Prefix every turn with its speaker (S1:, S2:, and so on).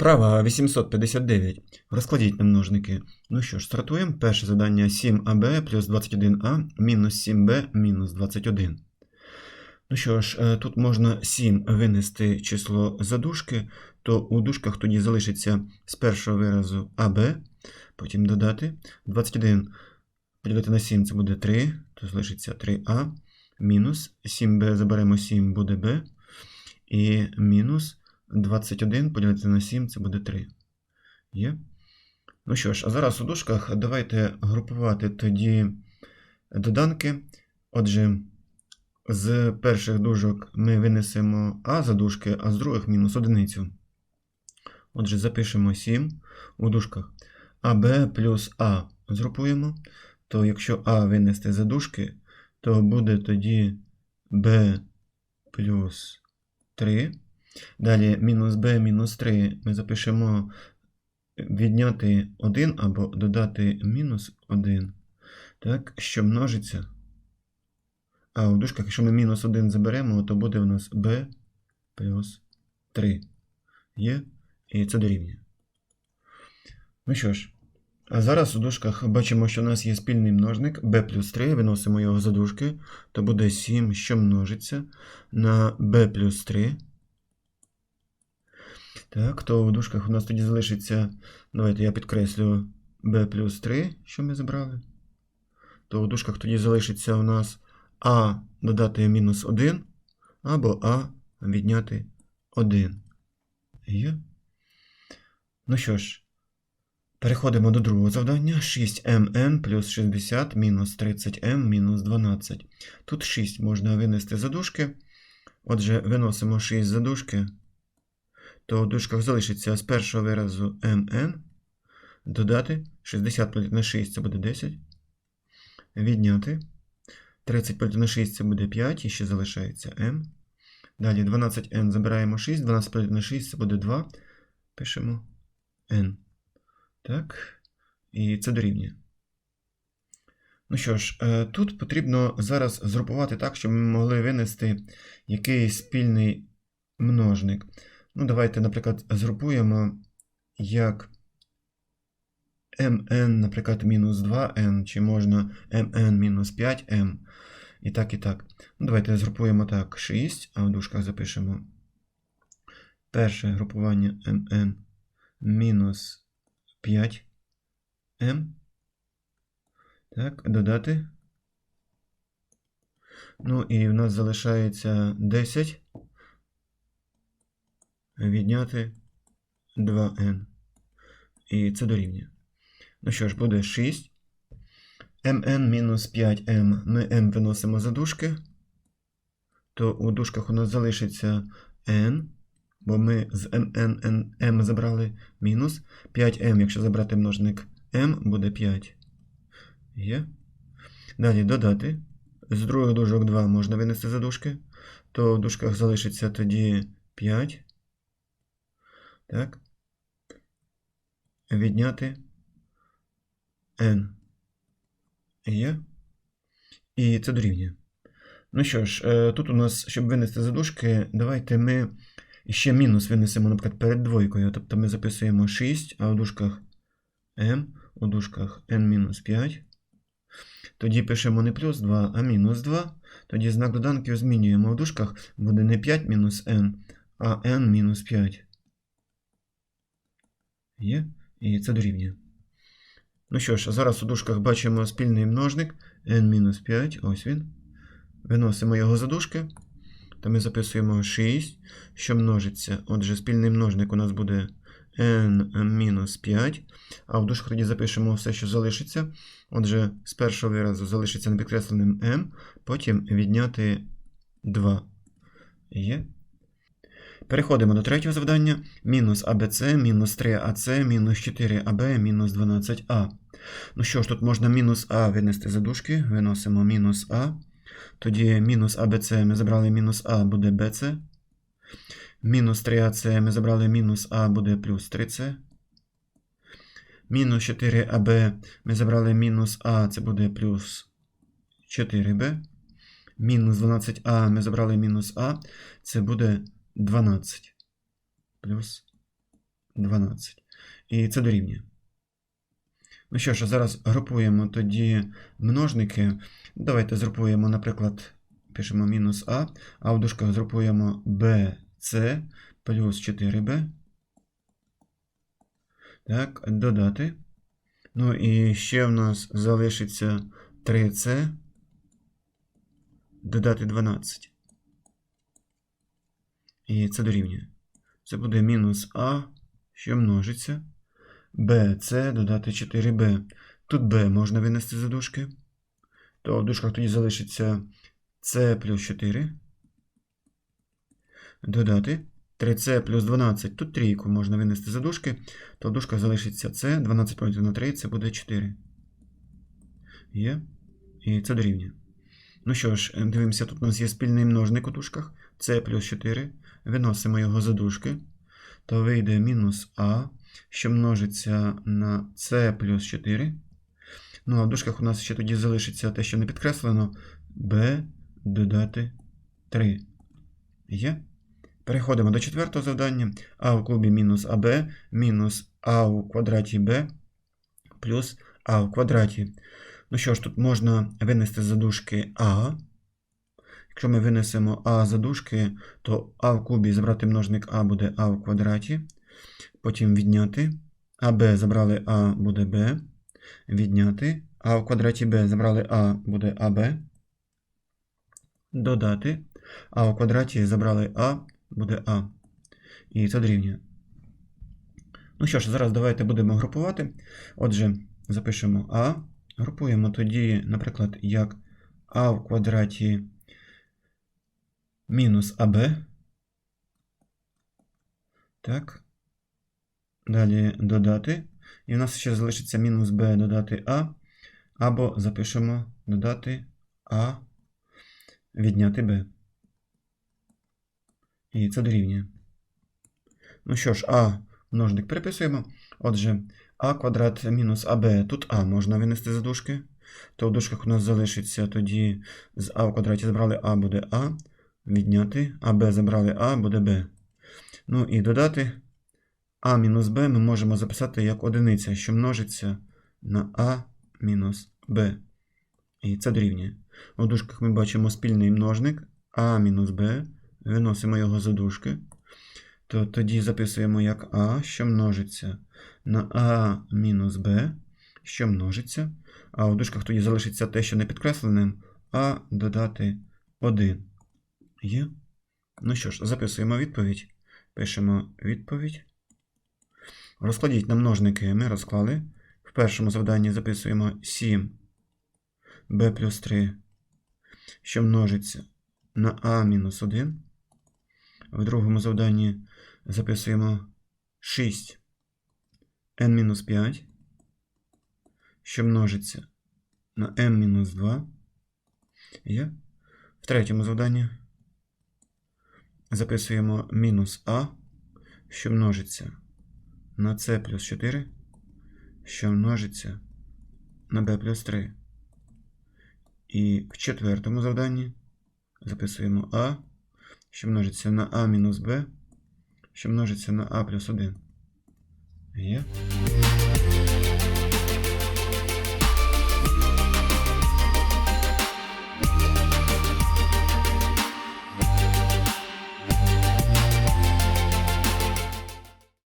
S1: Вправа 859. Розкладіть на множники. Ну що ж, стартуємо. Перше завдання 7аб плюс 21а мінус 7b мінус 21. Ну що ж, е, тут можна 7 винести число за дужки, то у дужках тоді залишиться з першого виразу АБ, потім додати. 21 поділити на 7 це буде 3, то залишиться 3а. Мінус 7b заберемо 7, буде b. І мінус 21 поділити на 7 це буде 3. Є? Ну що ж, а зараз у дужках давайте групувати тоді доданки. Отже, з перших дужок ми винесемо А за дужки, а з других мінус одиницю. Отже, запишемо 7 у дужках. АБ плюс А згрупуємо. То якщо А винести за дужки, то буде тоді b плюс 3. Далі мінус b мінус 3 ми запишемо відняти 1 або додати мінус 1. Так, що множиться. А у дужках, якщо ми мінус 1 заберемо, то буде у нас b плюс 3. Є? І це дорівнює. Ну що ж. А зараз у дужках бачимо, що у нас є спільний множник b плюс 3, виносимо його за дужки, то буде 7, що множиться на b плюс 3. Так, то у дужках у нас тоді залишиться, давайте я підкреслю b плюс 3, що ми забрали. То у дужках тоді залишиться у нас а додати мінус 1, або а відняти 1. Є? Ну що ж. Переходимо до другого завдання. 6mn плюс 60 мінус 30m мінус 12. Тут 6 можна винести за дужки. Отже, виносимо 6 за дужки. То у дужках залишиться з першого виразу mn. Додати 60 поділити на 6 це буде 10. Відняти. 30 поділити на 6 це буде 5, і ще залишається m. Далі 12n забираємо 6, 12 поділити на 6 це буде 2. Пишемо n. Так, і це дорівнює. Ну що ж, е, тут потрібно зараз згрупувати так, щоб ми могли винести якийсь спільний множник. Ну, давайте, наприклад, згрупуємо як mn, наприклад, мінус 2n, чи можна mn мінус 5m. І так, і так. Ну, Давайте згрупуємо так 6, а в дужках запишемо перше групування mn мінус 5m. Так, додати. Ну і в нас залишається 10. Відняти 2n. І це дорівнює. Ну що ж, буде 6. mn мінус 5m. Ми m виносимо за дужки. То у дужках у нас залишиться n. Бо ми з mn, n, m забрали мінус 5m, якщо забрати множник m, буде 5. Є. Далі додати. З других дужок 2 можна винести за дужки. То в дужках залишиться тоді 5. Так. Відняти n. Є. І це дорівнює. Ну що ж, е, тут у нас, щоб винести за дужки, давайте ми. Ще мінус винесемо, наприклад, перед двойкою. Тобто ми записуємо 6, а у дужках m, у дужках n-5. Тоді пишемо не плюс 2, а мінус 2. Тоді знак доданків змінюємо. У дужках буде не 5 мінус n, а n мінус 5. Є? І це дорівнює. Ну що ж, зараз у дужках бачимо спільний множник n-5. Ось він. Виносимо його за дужки. То ми записуємо 6, що множиться. Отже, спільний множник у нас буде n-5. А в дужках тоді запишемо все, що залишиться. Отже, з першого виразу залишиться непідкресленим m, потім відняти 2. Є. Переходимо до третього завдання. Мінус ABC, мінус 3AC, мінус 4AB, мінус 12а. Ну що ж, тут можна мінус А винести за дужки. Виносимо мінус А. Тоді мінус АБЦ ми забрали мінус А буде БЦ. Мінус 3АЦ ми забрали мінус А буде плюс 3С. Мінус 4АБ ми забрали мінус А, це буде плюс 4Б. Мінус 12А ми забрали мінус А, це буде 12. Плюс 12. І це дорівнює. Ну що ж, зараз групуємо тоді множники. Давайте згрупуємо, наприклад, пишемо мінус А, а в дужках згрупуємо BC плюс 4b. Так, додати. Ну і ще в нас залишиться 3c. Додати 12. І це дорівнює. Це буде мінус А, що множиться. BC додати 4b. Тут b можна винести за дужки. То в дужках тоді залишиться c плюс 4. Додати 3c плюс 12. Тут трійку можна винести за дужки. То в дужках залишиться c. 12 поділити на 3 це буде 4. Є. І це дорівнює. Ну що ж, дивимося, тут у нас є спільний множник у дужках. c плюс 4. Виносимо його за дужки. То вийде мінус а, що множиться на c плюс 4. Ну, а в дужках у нас ще тоді залишиться те, що не підкреслено. b додати 3. Є? Переходимо до четвертого завдання. а у кубі мінус аб мінус а у квадраті b плюс а у квадраті. Ну що ж, тут можна винести за дужки а. Якщо ми винесемо а за дужки, то а в кубі забрати множник а буде а в квадраті. Потім відняти. АБ забрали А буде Б. Відняти. А в квадраті Б забрали А буде АБ. Додати. А в квадраті забрали А буде А. І це дорівнює. Ну що ж, зараз давайте будемо групувати. Отже, запишемо А. Групуємо тоді, наприклад, як А в квадраті мінус АБ. Так. Далі додати. І в нас ще залишиться мінус b додати А. Або запишемо додати А відняти b. І це дорівнює. Ну що ж, А множник переписуємо. Отже, А квадрат мінус АБ. Тут А можна винести за дужки. То в дужках у нас залишиться тоді з А в квадраті забрали А буде А. Відняти. АБ забрали А буде Б. Ну і додати. А мінус Б ми можемо записати як одиниця, що множиться на А мінус Б. І це дорівнює. У дужках ми бачимо спільний множник А мінус Б. Виносимо його за дужки. То тоді записуємо як А, що множиться на А мінус Б, що множиться. А у дужках тоді залишиться те, що не підкресленим, А додати 1. Є. Ну що ж, записуємо відповідь. Пишемо відповідь. Розкладіть на множники ми розклали. В першому завданні записуємо 7 b плюс 3, що множиться на а мінус 1. В другому завданні записуємо 6 n мінус 5, що множиться на m мінус 2. Є. В третьому завданні записуємо мінус а, що множиться на c плюс 4, що множиться на b плюс 3. І в четвертому завданні записуємо а, що множиться на а мінус b, що множиться на а плюс 1. Є.